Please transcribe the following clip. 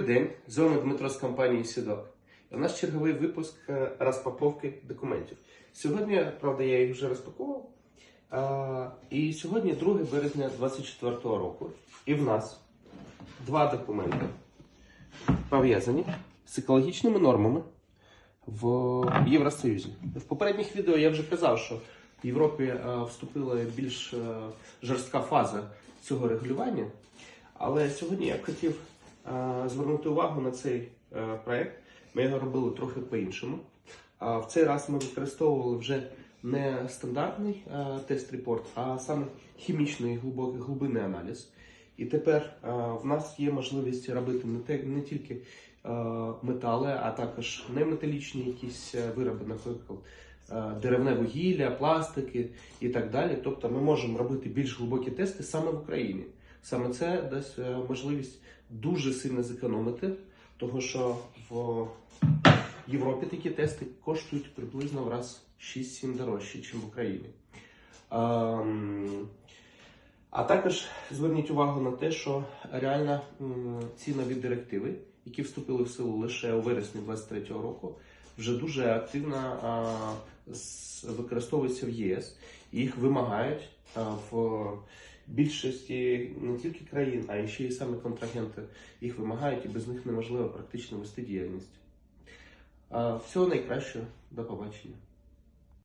день, з вами Дмитро з компанії Сідок. У нас черговий випуск е, розпаковки документів. Сьогодні, правда, я їх вже розпакував. А, і сьогодні 2 березня 2024 року. І в нас два документи пов'язані з екологічними нормами в Євросоюзі. В попередніх відео я вже казав, що в Європі е, вступила більш е, жорстка фаза цього регулювання. Але сьогодні я хотів звернути увагу на цей е, проект. Ми його робили трохи по-іншому. В цей раз ми використовували вже не стандартний е, тест-репорт, а саме хімічний глибокий глибинний аналіз. І тепер е, в нас є можливість робити не, те, не тільки метали, а також неметалічні якісь вироби, наприклад, деревне вугілля, пластики і так далі. Тобто ми можемо робити більш глибокі тести саме в Україні. Саме це дасть е, можливість дуже сильно зекономити, тому що в Європі такі тести коштують приблизно в раз 6-7 дорожче, ніж в Україні. А також зверніть увагу на те, що реально м, ці нові директиви, які вступили в силу лише у вересні 2023 року, вже дуже активно використовуються в ЄС. Їх вимагають в більшості не тільки країн, а й ще й саме контрагенти їх вимагають, і без них неможливо практично вести діяльність. Всього найкращого, до побачення.